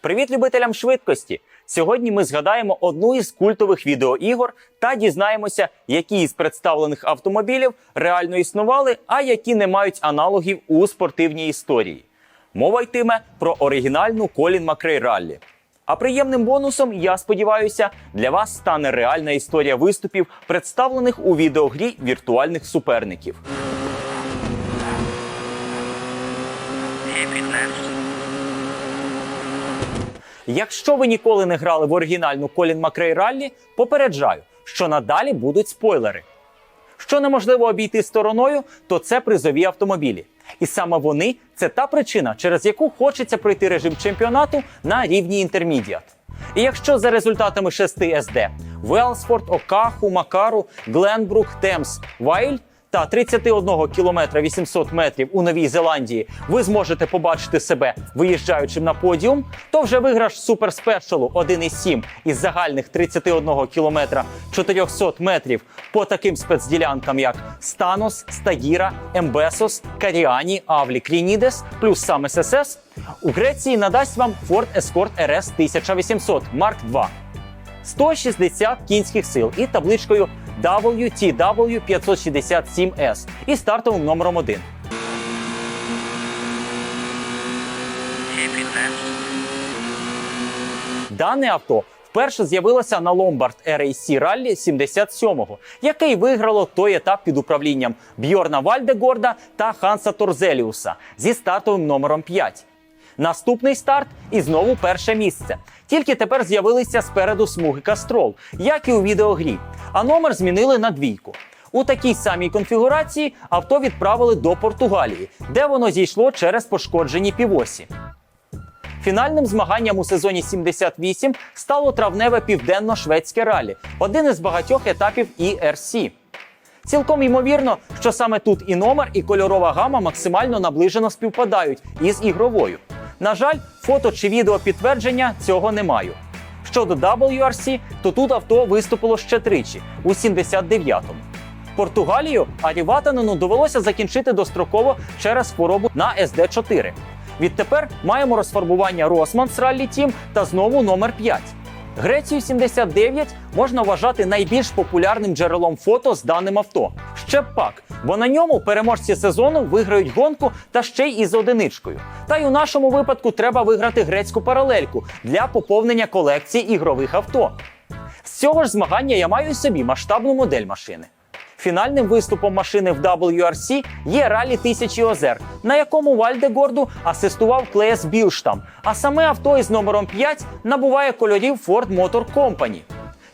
Привіт любителям швидкості! Сьогодні ми згадаємо одну із культових відеоігор та дізнаємося, які із представлених автомобілів реально існували, а які не мають аналогів у спортивній історії. Мова йтиме про оригінальну Колін Макрей Раллі. А приємним бонусом, я сподіваюся, для вас стане реальна історія виступів, представлених у відеогрі віртуальних суперників. Якщо ви ніколи не грали в оригінальну Колін Макрей Раллі, попереджаю, що надалі будуть спойлери. Що неможливо обійти стороною, то це призові автомобілі. І саме вони це та причина, через яку хочеться пройти режим чемпіонату на рівні інтермідіат. І якщо за результатами 6 СД Велсфорд, Окаху, Макару, Гленбрук, Темс, Вайль та 31 кілометра 800 метрів у Новій Зеландії ви зможете побачити себе виїжджаючим на подіум, то вже виграш суперспешалу 1,7 із загальних 31 кілометра 400 метрів по таким спецділянкам, як Станос, Стагіра, Ембесос, Каріані, Авлі, Крінідес, плюс сам ССС, у Греції надасть вам Ford Escort RS 1800 Mark II. 160 кінських сил і табличкою WTW 567S і стартовим номером 1. Дане авто вперше з'явилося на Lombard RAC Rally 77-го, який виграло той етап під управлінням Бьорна Вальдегорда та Ханса Торзеліуса зі стартовим номером 5. Наступний старт і знову перше місце. Тільки тепер з'явилися спереду смуги Кастрол, як і у відеогрі, а номер змінили на двійку. У такій самій конфігурації авто відправили до Португалії, де воно зійшло через пошкоджені півосі. Фінальним змаганням у сезоні 78 стало травневе південно-шведське ралі, один із багатьох етапів ERC. Цілком ймовірно, що саме тут і номер, і кольорова гама максимально наближено співпадають із ігровою. На жаль, фото чи відео підтвердження цього не маю. Щодо WRC, то тут авто виступило ще тричі у 79-му. Португалію Аріватанену довелося закінчити достроково через хворобу на SD4. Відтепер маємо розфарбування Росман з Раллі Тім та знову номер 5. Грецію 79 можна вважати найбільш популярним джерелом фото з даним авто. Ще б пак, бо на ньому переможці сезону виграють гонку та ще й із одиничкою. Та й у нашому випадку треба виграти грецьку паралельку для поповнення колекції ігрових авто. З цього ж змагання я маю собі масштабну модель машини. Фінальним виступом машини в WRC є ралі Тисячі озер, на якому Вальдегорду асистував Клеєс Білштам, а саме авто із номером 5 набуває кольорів Ford Motor Company.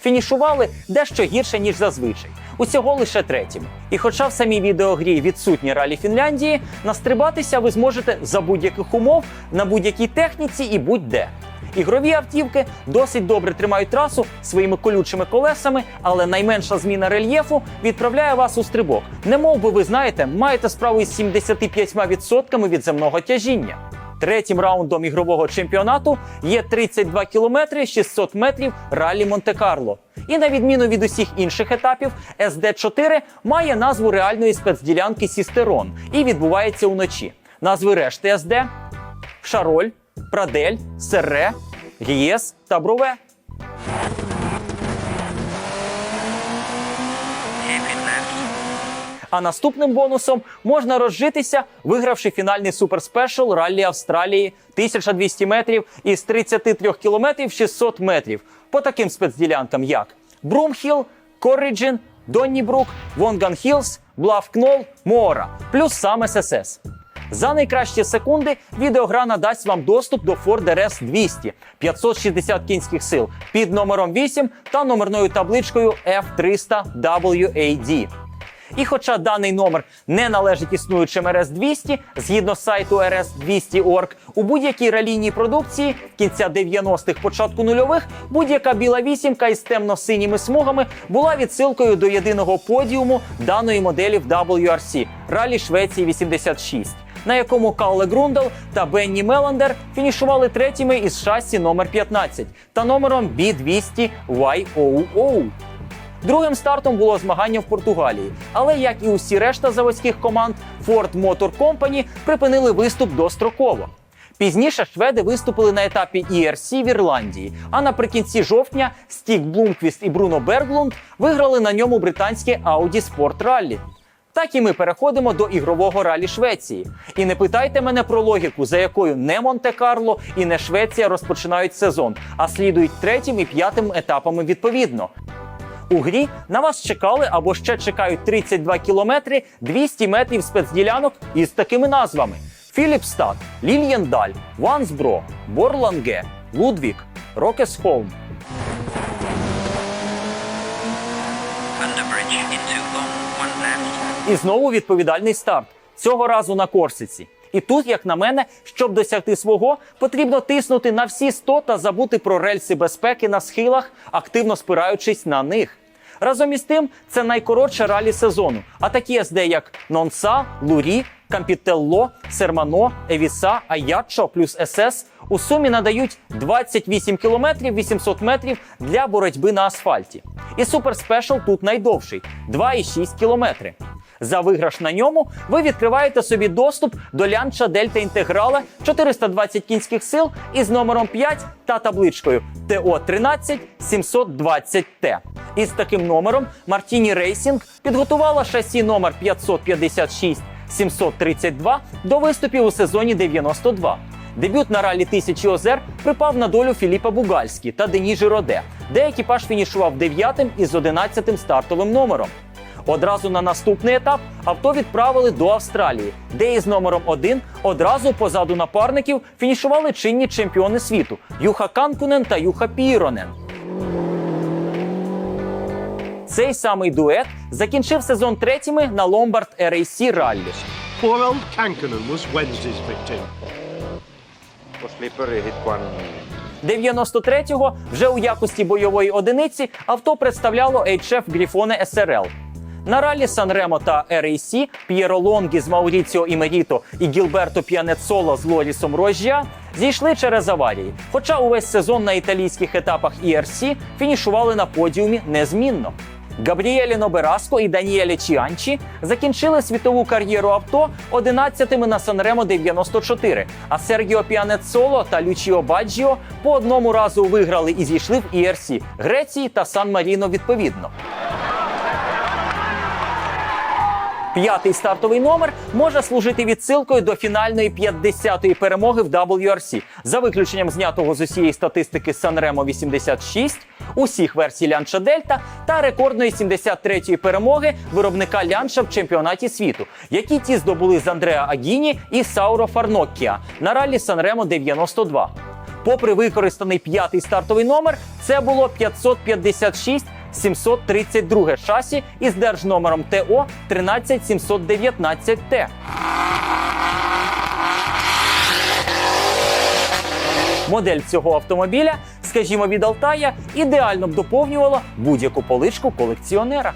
Фінішували дещо гірше, ніж зазвичай. Усього лише третім. І хоча в самій відеогрі відсутні ралі Фінляндії, настрибатися ви зможете за будь-яких умов на будь-якій техніці і будь-де. Ігрові автівки досить добре тримають трасу своїми колючими колесами, але найменша зміна рельєфу відправляє вас у стрибок. Не мов би ви знаєте, маєте справу із 75% від земного тяжіння. Третім раундом ігрового чемпіонату є 32 кілометри 600 метрів ралі Монте-Карло. І на відміну від усіх інших етапів, СД4 має назву реальної спецділянки Сістерон і відбувається уночі. Назви решти СД Шароль, Прадель, Серре, Гієс та Брове. А наступним бонусом можна розжитися, вигравши фінальний суперспешл раллі Австралії 1200 метрів із 33 кілометрів 600 метрів по таким спецділянкам, як Брумхіл, Корриджин, Доннібрук, Вонган Хілс, Блавкнол, Моора, плюс сам ССС. За найкращі секунди відеогра надасть вам доступ до Ford RS 200 560 кінських сил під номером 8 та номерною табличкою F300 WAD. І хоча даний номер не належить існуючим RS 200 згідно сайту RS200.org, у будь-якій ралійній продукції кінця 90-х, початку нульових, будь-яка біла вісімка із темно-синіми смугами була відсилкою до єдиного подіуму даної моделі в WRC Ралі Швеції 86 на якому Калле Грундал та Бенні Меландер фінішували третіми із шасі номер 15 та номером B200 YOO. Другим стартом було змагання в Португалії, але як і усі решта заводських команд, Ford Motor Company припинили виступ достроково. Пізніше шведи виступили на етапі ERC в Ірландії. А наприкінці жовтня Стік Блумквіст і Бруно Берглунд виграли на ньому британське Audi Sport Rally. Так і ми переходимо до ігрового ралі Швеції. І не питайте мене про логіку, за якою не Монте-Карло і не Швеція розпочинають сезон, а слідують третім і п'ятим етапами відповідно. У грі на вас чекали або ще чекають 32 кілометри, 200 метрів спецділянок із такими назвами: Філіпстад, Лільєндаль, Вансбро, Борланге, Лудвік, Рокесхолм. Under bridge into long. І знову відповідальний старт. Цього разу на Корсиці. І тут, як на мене, щоб досягти свого, потрібно тиснути на всі 100 та забути про рельси безпеки на схилах, активно спираючись на них. Разом із тим, це найкоротше ралі сезону. А такі СД, як Нонса, Лурі, Кампітелло, Сермано, Евіса, Аячо плюс СС у сумі надають 28 кілометрів 800 метрів для боротьби на асфальті. І суперспешл тут найдовший 2,6 кілометри. За виграш на ньому ви відкриваєте собі доступ до лянча Дельта Інтеграла 420 кінських сил із номером 5 та табличкою ТО 13 720Т. Із таким номером Мартіні Рейсінг підготувала шасі номер 556 732 до виступів у сезоні 92. Дебют на ралі тисячі озер припав на долю Філіпа Бугальські та Дені Жироде, де екіпаж фінішував 9 із 11 стартовим номером. Одразу на наступний етап авто відправили до Австралії, де із номером 1 одразу позаду напарників фінішували чинні чемпіони світу Юха Канкунен та Юха Піронен. Цей самий дует закінчив сезон третіми на Ломбард RAC Раллі. Poor old was Wednesday's victim. på slippery hit one 93-го вже у якості бойової одиниці авто представляло HF Гріфоне СРЛ. На ралі Санремо та RAC П'єро Лонгі з Мауріціо Імеріто і Гілберто Піанецоло з Лорісом Рожжя зійшли через аварії. Хоча увесь сезон на італійських етапах ERC фінішували на подіумі незмінно. Габріелі Нобераско і Даніелі Чіанчі закінчили світову кар'єру авто 11-ми на Санремо 94, а Сергіо Піанецоло та Лючіо Баджіо по одному разу виграли і зійшли в ERC Греції та Сан-Маріно відповідно. П'ятий стартовий номер може служити відсилкою до фінальної 50-ї перемоги в WRC, за виключенням знятого з усієї статистики Санремо 86, усіх версій Лянча Дельта та рекордної 73-ї перемоги виробника Лянча в чемпіонаті світу, які ті здобули з Андреа Агіні і Сауро Фарноккіа на ралі Санремо 92. Попри використаний п'ятий стартовий номер, це було 556 732 шасі із держномером ТО 13719Т. Модель цього автомобіля, скажімо, від Алтая, ідеально б доповнювала будь-яку поличку колекціонера.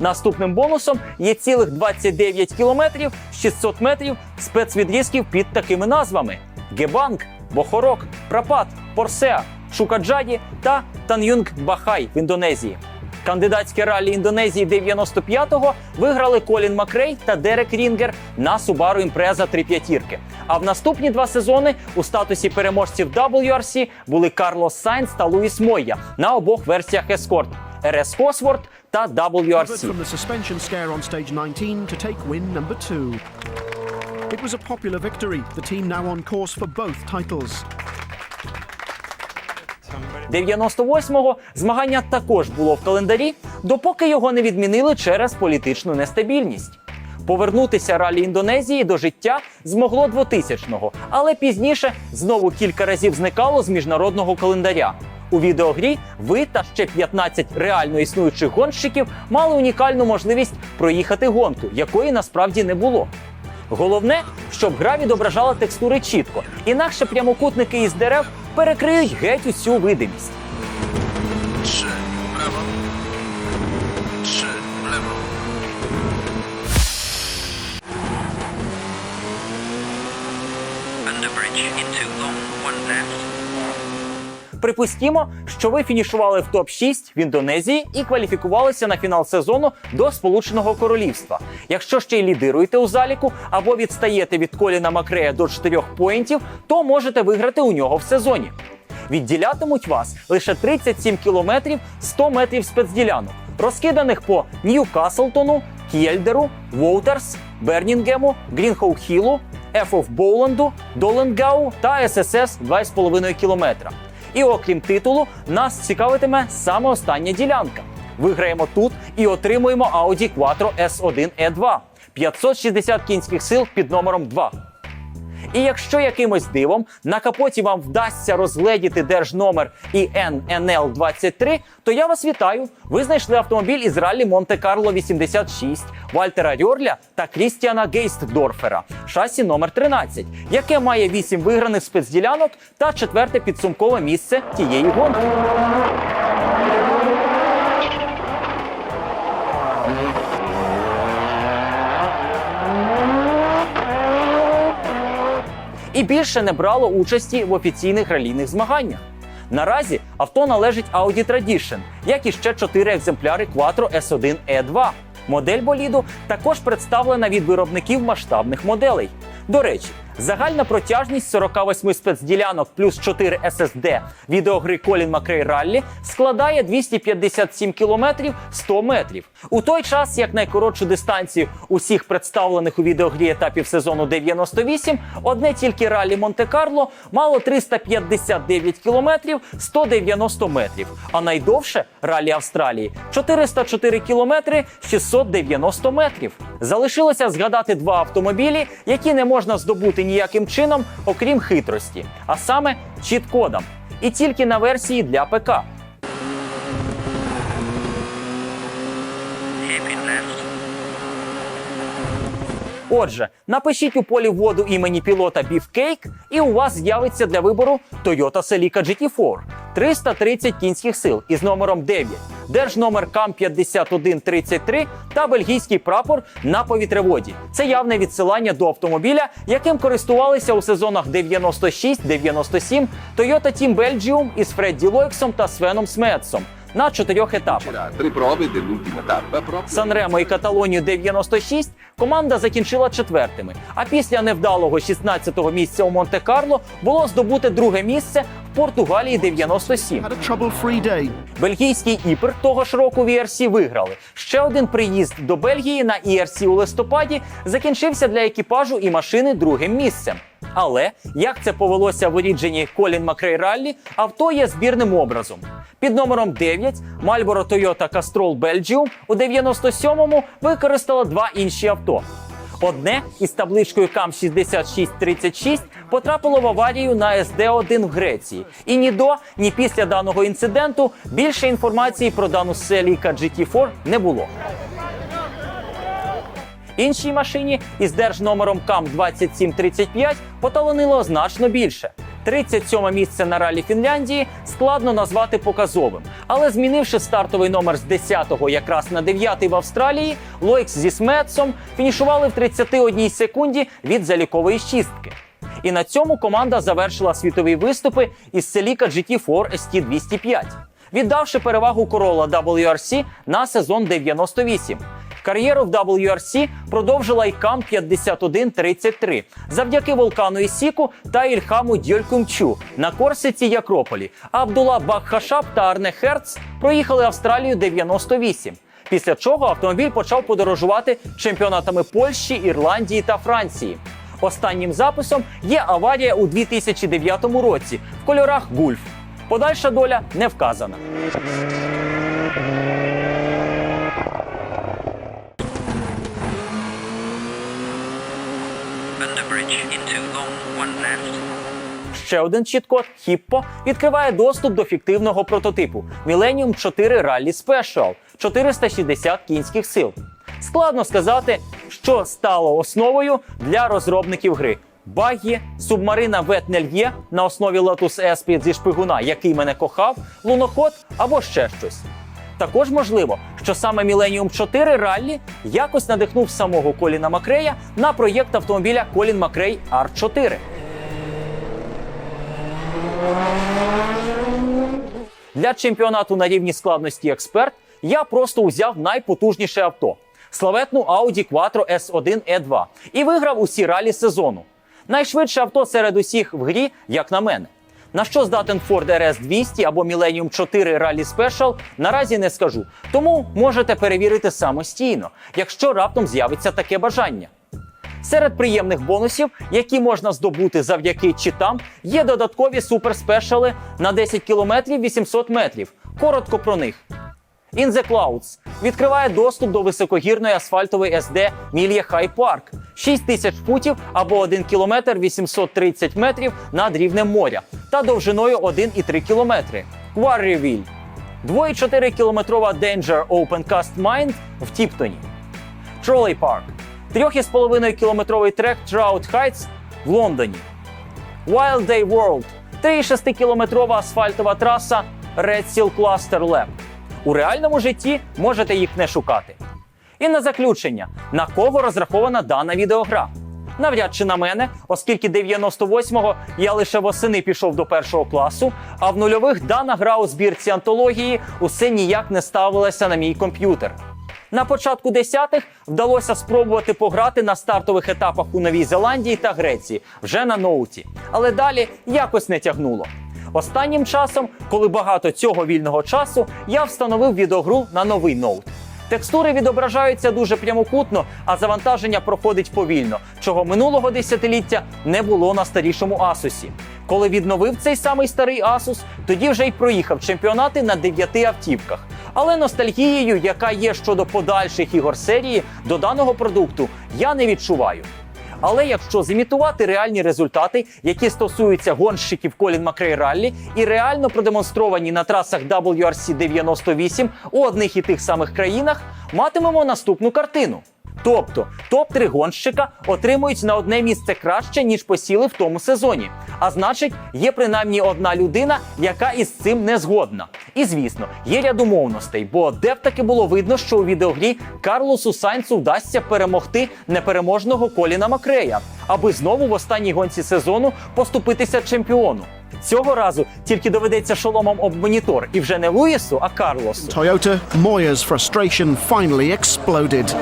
Наступним бонусом є цілих 29 кілометрів 600 метрів спецвідрізків під такими назвами: Гебанг, Бохорок, Прапат, Порсеа, Шукаджаді та Тан'юнг Бахай в Індонезії. Кандидатське ралі Індонезії 95-го виграли Колін Макрей та Дерек Рінгер на Subaru Impreza 3 п'ятірки. А в наступні два сезони у статусі переможців WRC були Карлос Сайнс та Луїс Мойя на обох версіях Escort – RS Cosworth та WRC. from the suspension scare on stage 19 to take win number. It was a popular victory. The team now on course for both titles. 98-го змагання також було в календарі, допоки його не відмінили через політичну нестабільність. Повернутися ралі Індонезії до життя змогло 2000-го, але пізніше знову кілька разів зникало з міжнародного календаря. У відеогрі ви та ще 15 реально існуючих гонщиків мали унікальну можливість проїхати гонку, якої насправді не було. Головне, щоб гра відображала текстури чітко, інакше прямокутники із дерев перекриють геть усю видимість. Into long, one left. Припустімо, що ви фінішували в топ-6 в Індонезії і кваліфікувалися на фінал сезону до Сполученого Королівства. Якщо ще й лідируєте у заліку або відстаєте від Коліна Макрея до 4 поінтів, то можете виграти у нього в сезоні. Відділятимуть вас лише 37 кілометрів 100 метрів спецділянок, розкиданих по Ньюкаслтону, Кєльдеру, Воутерс, Бернінгему, Грінхоу-Хілу, Ефоф Боуленду, Доленгау та ССС 2,5 кілометра. І окрім титулу, нас цікавитиме саме остання ділянка. Виграємо тут і отримуємо Audi Quattro S1 E2 560 кінських сил під номером 2. І якщо якимось дивом на капоті вам вдасться розгледіти держномер іннл 23 то я вас вітаю. Ви знайшли автомобіль із раллі Монте-Карло 86 Вальтера Рьорля та Крістіана Гейстдорфера, шасі номер 13, яке має 8 виграних спецділянок та четверте підсумкове місце тієї гонки. І більше не брало участі в офіційних ралійних змаганнях. Наразі авто належить Audi Tradition, як і ще чотири екземпляри Quattro S1 E2. Модель боліду також представлена від виробників масштабних моделей. До речі, загальна протяжність 48 спецділянок плюс 4 SSD відеогри Colin McRae Rally складає 257 кілометрів 100 метрів. У той час, як найкоротшу дистанцію усіх представлених у відеогрі етапів сезону 98, одне тільки ралі Монте-Карло мало 359 кілометрів 190 метрів, а найдовше ралі Австралії 404 кілометри 690 метрів. Залишилося згадати два автомобілі, які не можна здобути ніяким чином, окрім хитрості, а саме чіт-кодом. І тільки на версії для ПК. Отже, напишіть у полі вводу імені пілота Beefcake, і у вас з'явиться для вибору Toyota Celica GT4 330 кінських сил із номером 9, держномер КАМ 5133 та бельгійський прапор на повітреводі. Це явне відсилання до автомобіля, яким користувалися у сезонах 96-97 Toyota Team Belgium із Фредді Лойксом та Свеном Смедсом на чотирьох етапах. Tappa proprio Санремо і Каталонію 96 команда закінчила четвертими. А після невдалого 16-го місця у Монте-Карло було здобуте друге місце Португалії 97. Had a trouble-free day. Бельгійський іпер того ж року в ERC виграли. Ще один приїзд до Бельгії на ERC у листопаді закінчився для екіпажу і машини другим місцем. Але як це повелося в оріджені Колін Макрей Раллі, авто є збірним образом. Під номером 9 Marlboro Toyota Castrol Belgium у 97-му використала два інші авто. Одне із табличкою КАМ 6636 потрапило в аварію на СД-1 в Греції. І ні до, ні після даного інциденту більше інформації про дану Celica GT4 не було. Іншій машині із держномером КАМ 2735 поталонило значно більше. 37 місце на ралі Фінляндії складно назвати показовим, але змінивши стартовий номер з 10-го якраз на 9-й в Австралії, Лойкс зі Смедсом фінішували в 31 секунді від залікової шістки. І на цьому команда завершила світові виступи із Celica GT4 ST205, віддавши перевагу Corolla WRC на сезон 98. Кар'єру в WRC продовжила й КАМ 5133 завдяки Волкану Ісіку та Ільхаму Дьолькумчу на Корсиці. А Абдула Баххашаб та Арне Херц проїхали Австралію 98. Після чого автомобіль почав подорожувати чемпіонатами Польщі, Ірландії та Франції. Останнім записом є аварія у 2009 році в кольорах Гульф. Подальша доля не вказана. Under bridge into long, one left. Ще один чіт-код Хіппо відкриває доступ до фіктивного прототипу Millennium 4 Rally Special 460 кінських сил. Складно сказати, що стало основою для розробників гри. Багі, субмарина Ветнельє на основі Lotus Esprit зі шпигуна, який мене кохав, луноход або ще щось. Також можливо, що саме Millennium 4 Rally якось надихнув самого Коліна Макрея на проєкт автомобіля Colin McRae R4. Для чемпіонату на рівні складності експерт я просто узяв найпотужніше авто славетну Audi Quattro S1 E2 і виграв усі ралі сезону. Найшвидше авто серед усіх в грі, як на мене. На що здатен Ford RS 200 або Millennium 4 Rally Special, наразі не скажу. Тому можете перевірити самостійно, якщо раптом з'явиться таке бажання. Серед приємних бонусів, які можна здобути завдяки читам, є додаткові суперспешали на 10 км 800 метрів. Коротко про них. In the Clouds відкриває доступ до високогірної асфальтової SD Мільє Хай Парк 6 тисяч футів або 1 кілометр 830 метрів над рівнем моря та довжиною 1,3 кілометри. Quarryville 2,4 кілометрова Danger Open Cast Mine в Тіптоні. Trolley Park 3,5 кілометровий трек Trout Heights в Лондоні. Wild Day World 3,6 кілометрова асфальтова траса Red Seal Cluster Lab. У реальному житті можете їх не шукати. І на заключення, на кого розрахована дана відеогра? Навряд чи на мене, оскільки 98-го я лише восени пішов до першого класу, а в нульових дана гра у збірці антології усе ніяк не ставилася на мій комп'ютер. На початку десятих вдалося спробувати пограти на стартових етапах у Новій Зеландії та Греції вже на ноуті, але далі якось не тягнуло. Останнім часом, коли багато цього вільного часу, я встановив відеогру на новий ноут. Текстури відображаються дуже прямокутно, а завантаження проходить повільно, чого минулого десятиліття не було на старішому Асусі. Коли відновив цей самий старий Asus, тоді вже й проїхав чемпіонати на дев'яти автівках. Але ностальгією, яка є щодо подальших ігор серії, до даного продукту я не відчуваю. Але якщо зімітувати реальні результати, які стосуються гонщиків Колін Макрей Раллі і реально продемонстровані на трасах WRC 98 у одних і тих самих країнах, матимемо наступну картину. Тобто топ-3 гонщика отримують на одне місце краще, ніж посіли в тому сезоні. А значить, є принаймні одна людина, яка із цим не згодна. І звісно, є ряд умовностей, бо де б таки було видно, що у відеогрі Карлосу Сайнцу вдасться перемогти непереможного Коліна Макрея, аби знову в останній гонці сезону поступитися чемпіону. Цього разу тільки доведеться шоломом об монітор, і вже не Луїсу, а Карлосу. Toyota Moya's frustration finally exploded.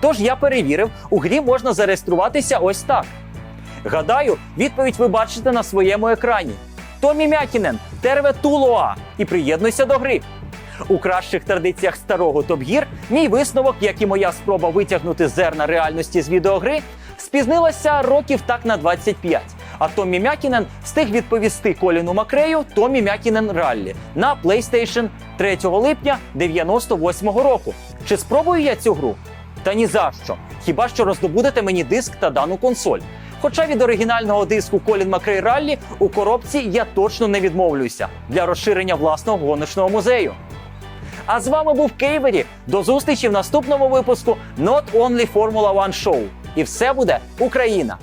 Тож я перевірив, у грі можна зареєструватися ось так. Гадаю, відповідь ви бачите на своєму екрані. Томі Мякінен, Терве Тулоа і приєднуйся до гри. У кращих традиціях старого Топ-Гір мій висновок, як і моя спроба витягнути зерна реальності з відеогри, спізнилася років так на 25. А Томі Мякінен встиг відповісти Коліну Макрею Томі Мякінен Раллі на PlayStation 3 липня 98-го року. Чи спробую я цю гру? Та ні за що. Хіба що роздобудете мені диск та дану консоль. Хоча від оригінального диску Колін Макрей Раллі у коробці я точно не відмовлюся для розширення власного гоночного музею. А з вами був Кейвері. До зустрічі в наступному випуску Not Only Formula One Show. І все буде Україна!